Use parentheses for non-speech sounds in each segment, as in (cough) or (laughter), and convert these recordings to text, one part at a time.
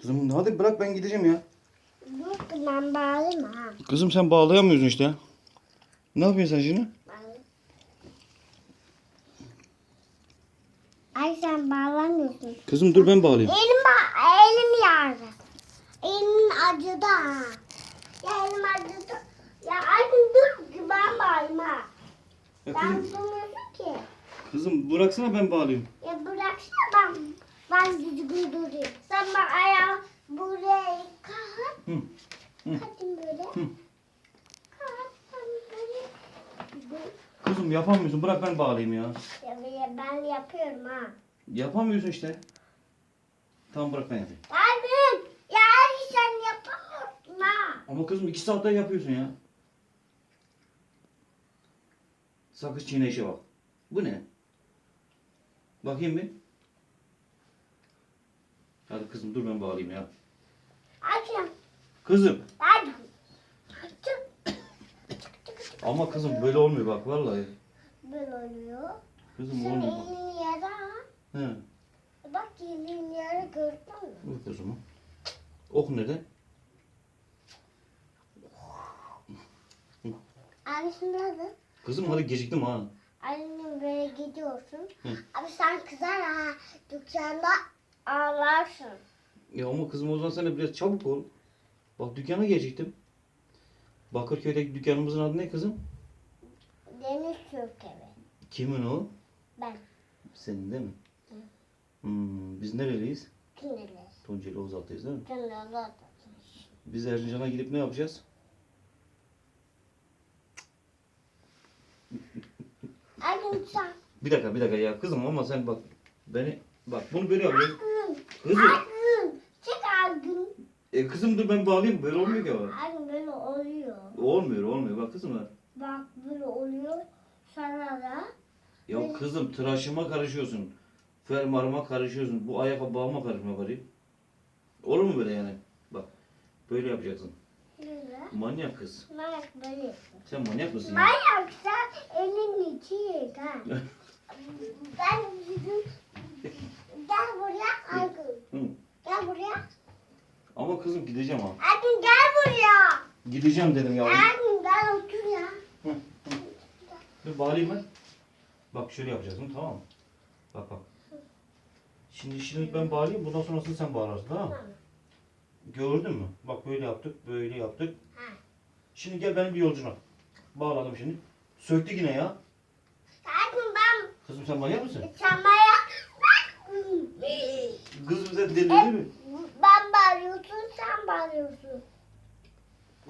Kızım hadi bırak ben gideceğim ya. Dur ben bağlayayım ha. Kızım sen bağlayamıyorsun işte. Ne yapıyorsun sen şimdi? Bağlayayım. Ay sen bağlamıyorsun. Kızım dur ben bağlayayım. Elim, elim yardı. Elim acıdı ha. Ya elim acıdı. Ya ay dur ben bağlayayım ha. Ya Ben kızım, tutmuyorsun ki. kızım bıraksana ben bağlayayım. Ya bıraksana ben, ben düzgün durayım. Sen bak ayağı buraya kalk. Hı. Hı. Kalkın böyle. Hı. Kalk ben böyle. Bu- Kızım yapamıyorsun bırak ben bağlayayım ya. Ya ben yapıyorum ha. Yapamıyorsun işte. Tamam bırak ben yapayım. Abi ya abi sen yapamıyorsun ha. Ama kızım iki saatte yapıyorsun ya. Sakız çiğne işe bak. Bu ne? Bakayım bir. Hadi kızım dur ben bağlayayım ya. Akşam. Kızım. Hadi. Ama kızım böyle olmuyor bak vallahi. Böyle oluyor. Kızım Sen olmuyor bak. elini yara. He. Bak elini yara gördün mü? Dur kızım. Ok nerede? Şimdi hadi. Kızım hadi geciktim ha. Annem böyle gidiyorsun. Hı. Abi sen kızar ha. Dükkanda ağlarsın. Ya ama kızım o zaman sen de biraz çabuk ol. Bak dükkana geciktim. Bakırköy'deki dükkanımızın adı ne kızım? Deniz Türkevi. Kimin o? Ben. Senin değil mi? Hmm, biz nereliyiz? Kinderler. Tunceli Ozal'dayız değil mi? Kinderler. Biz Erzincan'a gidip ne yapacağız? Sen. Bir dakika bir dakika ya kızım ama sen bak beni bak bunu böyle yapıyorsun. Kızım. Çık Akın. E kızım dur ben bağlayayım böyle olmuyor ki ama. Akın böyle oluyor. Olmuyor olmuyor bak kızım ha. Bak böyle oluyor. Sana da. Ya kızım tıraşıma karışıyorsun. Fermuarıma karışıyorsun. Bu ayakkabıma karışma bari. Olur mu böyle yani? Bak böyle yapacaksın. Böyle. Manyak kız. Manyak böyle. Sen manyak mısın ya? Manyak sen elin içi ha. (laughs) ben bizim... Gel buraya Akın. Hı. Gel buraya. Ama kızım gideceğim ha. Akın gel buraya. Gideceğim dedim ya. Akın gel otur ya. Dur bağlayayım ben. Bak şöyle yapacaksın tamam mı? Bak bak. Şimdi şimdi ben bağlayayım bundan sonrasını sen bağlarsın tamam mı? Tamam. Gördün mü? Bak böyle yaptık böyle yaptık. Ha. Şimdi gel benim bir yolcuna. Bağladım şimdi. Söktü yine ya. Akın ben... Kızım sen manyak mısın? Sen manyak. Kız bize deli değil mi? Bağırıyorsun.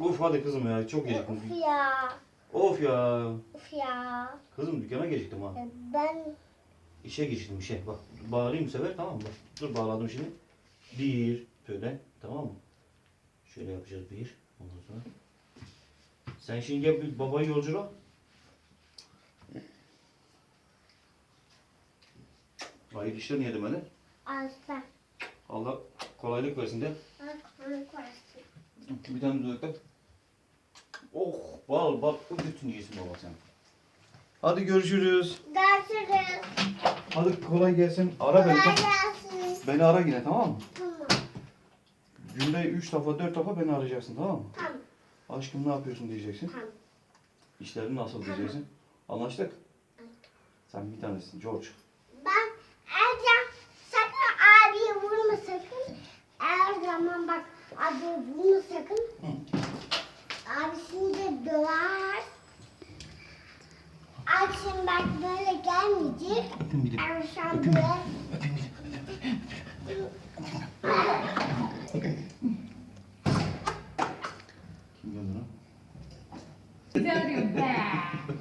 Of hadi kızım ya çok geciktim. Uf ya. Of ya. Uf ya. Kızım dükkana geciktim ha. Ben İşe geçtim işe. Bak bağlayayım bu sefer tamam mı? Dur bağladım şimdi. Bir böyle tamam mı? Şöyle yapacağız bir. Ondan sonra. Sen şimdi gel bir babayı yolcula. Hayırlı işler niye demeli? aslan. Allah kolaylık versin de. Koyarsın. Bir tane dudakta. Oh bal bal bütün iyisin baba sen. Hadi görüşürüz. Görüşürüz. Hadi kolay gelsin. Ara beni. Kolay gelsin. Beni ara yine tamam mı? Tamam. Günde 3 defa 4 defa beni arayacaksın tamam mı? Tamam. Aşkım ne yapıyorsun diyeceksin. Tamam. İşlerin nasıl diyeceksin. Anlaştık? Sen bir tanesin George. Öpün bir de. Öpün bir de.